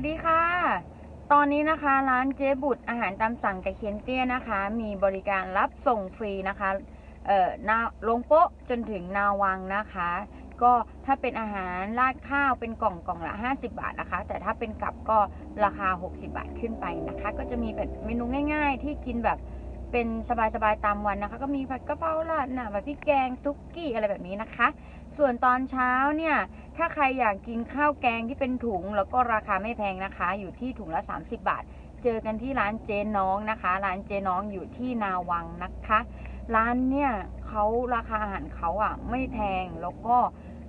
สวัสดีค่ะ ตอนนี้นะคะร้านเจ๊บุตรอาหารตามสั่งกับเคียนเตี้ยนะคะ มีบริการรับส่งฟรีนะคะ เอ่อนาลงโป๊ะจนถึงนาวังนะคะ ก็ถ้าเป็นอาหารราดข้าวเป็นกล่องกล่องละ 50 บาทนะคะ แต่ถ้าเป็นกับก็ราคา 60 บาทขึ้นไปนะคะ ก็จะมีแบบเมนูง่าย ๆ ที่กินแบบเป็นสบายๆตามวันนะคะ ก็มีผัดกะเพราราดหน้าแบบพริกแกงซุกี้อะไรแบบนี้นะคะ ส่วนตอนเช้าเนี่ย ถ้าใครอยากกินข้าวแกงที่เป็นถุง แล้วก็ราคาไม่แพงนะคะ อยู่ที่ถุงละ 30 บาท เจอกันที่ร้านเจน้องนะคะ ร้านเจน้องอยู่ที่นาวังนะคะ ร้านเนี่ยเขาราคาอาหารเขาอะไม่แพงแล้วก็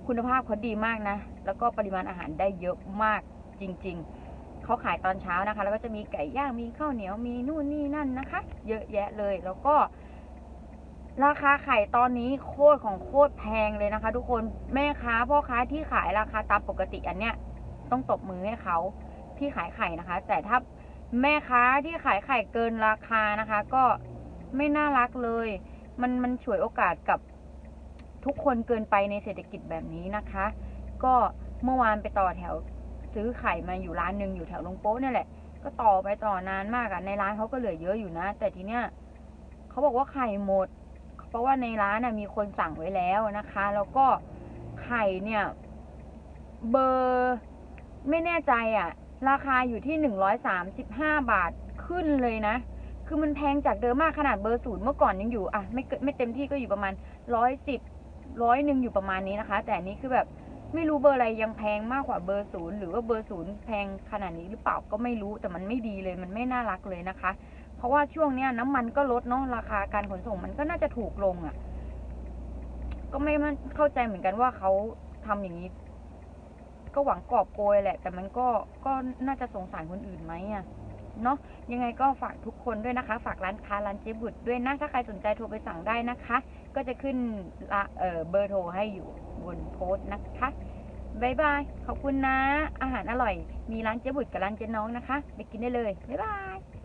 คุณภาพเขาดีมากนะ แล้วก็ปริมาณอาหารได้เยอะมากจริง ๆ เขาขายตอนเช้านะคะ แล้วก็จะมีไก่ย่าง มีข้าวเหนียว มีนู่นนี่นั่นนะคะ เยอะแยะเลย แล้วก็ ราคาไข่ตอนนี้โคตรของโคตรแพงเลยนะคะ ทุกคนแม่ค้าพ่อค้าที่ขายราคาตามปกติอันเนี้ยต้องตบมือให้เขาที่ขายไข่นะคะ แต่ถ้าแม่ค้าที่ขายไข่เกินราคานะคะ ก็ไม่น่ารักเลย มันมันฉวยโอกาสกับทุกคนเกินไปในเศรษฐกิจแบบนี้นะคะ ก็เมื่อวานไปต่อแถวซื้อไข่มาอยู่ร้านหนึ่งอยู่แถวลงโป๊ะเนี่ยแหละ ก็ต่อไปต่อนานมากอะในร้านเขาก็เหลือเยอะอยู่นะ แต่ทีเนี้ยเขาบอกว่าไข่หมด เพราะว่าในร้านมีคนสั่งไว้แล้วนะคะ แล้วก็ไข่เนี่ย เบอร์ไม่แน่ใจอะ่ะ ราคาอยู่ที่หนึ่งร้อยสามสิบห้าบาทขึ้นเลยนะ คือมันแพงจากเดิมมากขนาดเบอร์ศูนย์เมื่อก่อนยังอยู่อะไม่เกินไม่เต็มที่ก็อยู่ประมาณร้อยสิบร้อยหนึ่งอยู่ประมาณนี้นะคะ แต่นนี้คือแบบไม่รู้เบอร์อะไรยังแพงมากกว่าเบอร์ศูนย์หรือว่าเบอร์ศูนย์แพงขนาดนี้หรือเปล่าก็ไม่รู้แต่มันไม่ดีเลยมันไม่น่ารักเลยนะคะ เพราะว่าช่วงเนี้ยน้ำมันก็ลดเนาะราคาการขนส่งมันก็น่าจะถูกลงอะ่ะ ก็ไม่มันเข้าใจเหมือนกันว่าเขาทำอย่างนี้ ก็หวังกอบโกยแหละ แต่มันก็ก็น่าจะสงสารคนอื่นไหมอะ่ะเนาะยังไงก็ฝากทุกคนด้วยนะคะ ฝากร้านค้าร้านเจ๊บุตรด้วยนะ ถ้าใครสนใจโทรไปสั่งได้นะคะ ก็จะขึ้นละเออเบอร์โทรให้อยู่บนโพสต์นะคะบายบาย ขอบคุณนะ อาหารอร่อย มีร้านเจ๊บุตรกับร้านเจ๊น้องนะคะ ไปกินได้เลย บ๊ายบาย